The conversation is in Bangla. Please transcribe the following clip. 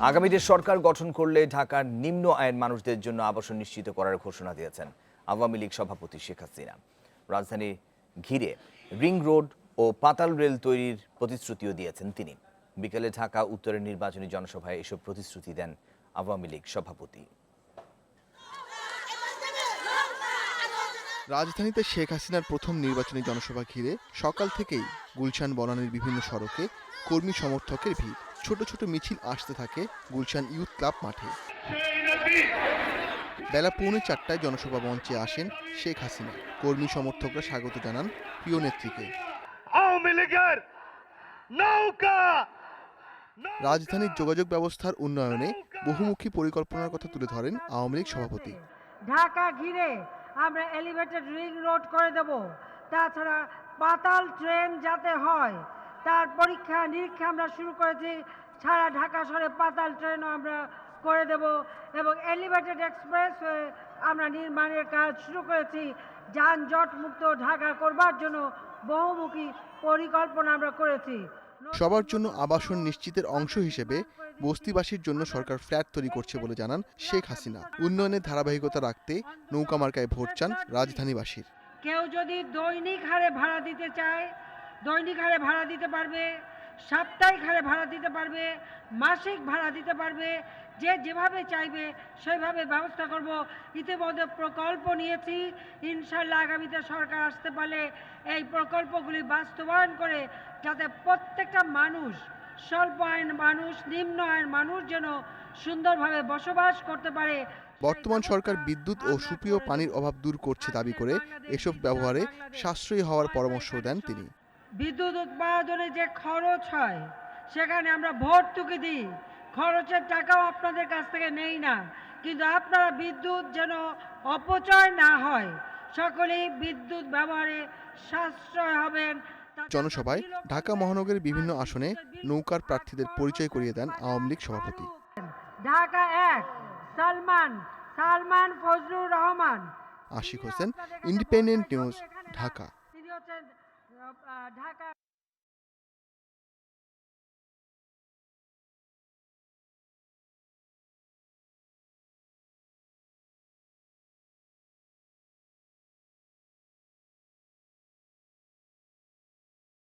আগামীতে সরকার গঠন করলে ঢাকার নিম্ন আয়ের মানুষদের জন্য আবাসন নিশ্চিত করার ঘোষণা দিয়েছেন আওয়ামী লীগ সভাপতি শেখ হাসিনা। রাজধানী ঘিরে রিং রোড ও পাতাল রেল তৈরির প্রতিশ্রুতিও দিয়েছেন তিনি। বিকেলে ঢাকা উত্তরের নির্বাচনী জনসভায় এসব প্রতিশ্রুতি দেন আওয়ামী লীগ সভাপতি। রাজধানীতে শেখ হাসিনার প্রথম নির্বাচনী জনসভা ঘিরে সকাল থেকেই গুলশান বনানীর বিভিন্ন সড়কে কর্মী সমর্থকের ভিড়। ছোট ছোট মিছিল আসতে থাকে গুলশান ইউথ ক্লাব মাঠে। বেলা পৌনে চারটায় জনসভা মঞ্চে আসেন শেখ হাসিনা। কর্মী সমর্থকরা স্বাগত জানান প্রিয় নেত্রীকে। আওয়ামী লীগের নৌকা! রাজধানীর যোগাযোগ ব্যবস্থার উন্নয়নে বহুমুখী পরিকল্পনার কথা তুলে ধরেন আওয়ামী লীগ সভাপতি। ঢাকা ঘিরে আমরা এলিভেটেড রিং রোড করে দেব। তাছাড়া পাতাল ট্রেন যাতে হয় তার পরীক্ষা নিরীক্ষা আমরা শুরু করেছি। সারা ঢাকা শহরে পাতাল ট্রেনও আমরা করে দেব এবং এলিভেটেড এক্সপ্রেস আমরা নির্মাণের কাজ শুরু করেছি। যানজট মুক্ত ঢাকা করবার জন্য বহুমুখী পরিকল্পনা আমরা করেছি। সবার জন্য আবাসন নিশ্চিতের অংশ হিসেবে বস্তিবাসীর জন্য সরকার ফ্ল্যাট তৈরি করছে বলে জানান শেখ হাসিনা। উন্নয়নের ধারাবাহিকতা রাখতে নৌকা মার্কায় ভোট চান রাজধানীবাসীর। কেউ যদি দৈনিক হারে ভাড়া দিতে চায় দৈনিক হারে ভাড়া দিতে পারবে, সাপ্তাহিক হারে ভাড়া দিতে পারবে, মাসিক ভাড়া দিতে পারবে, যে যেভাবে চাইবে সেইভাবে ব্যবস্থা করব। ইতিমধ্যে প্রকল্প নিয়েছি ইনশাল্লাহ আগামীতে সরকার আসতে পারলে এই প্রকল্পগুলি বাস্তবায়ন করে যাতে প্রত্যেকটা মানুষ, স্বল্প আয়ের মানুষ, নিম্ন আয়ের মানুষ যেন সুন্দরভাবে বসবাস করতে পারে। বর্তমান সরকার বিদ্যুৎ ও সুপেয় পানির অভাব দূর করছে দাবি করে এসব ব্যবহারে সাশ্রয়ী হওয়ার পরামর্শ দেন তিনি। বিদ্যুৎ উৎপাদনে যে খরচ হয় সেখানে আমরা ভর্তুকি দিই। খরচের টাকাও আপনাদের কাছ থেকে নেই না। কিন্তু আপনারা বিদ্যুৎ যেন অপচয় না হয় সকলেই বিদ্যুৎ ব্যবহারে সাশ্রয় হবেন। জনসভায় ঢাকা মহানগরের বিভিন্ন আসনে নৌকার প্রার্থীদের পরিচয় করিয়ে দেন আওয়ামী লীগ সভাপতি। ঢাকা এক Salman Salman Fazlur Rahman. Ashik Hossain independent news Dhaka. Dhaka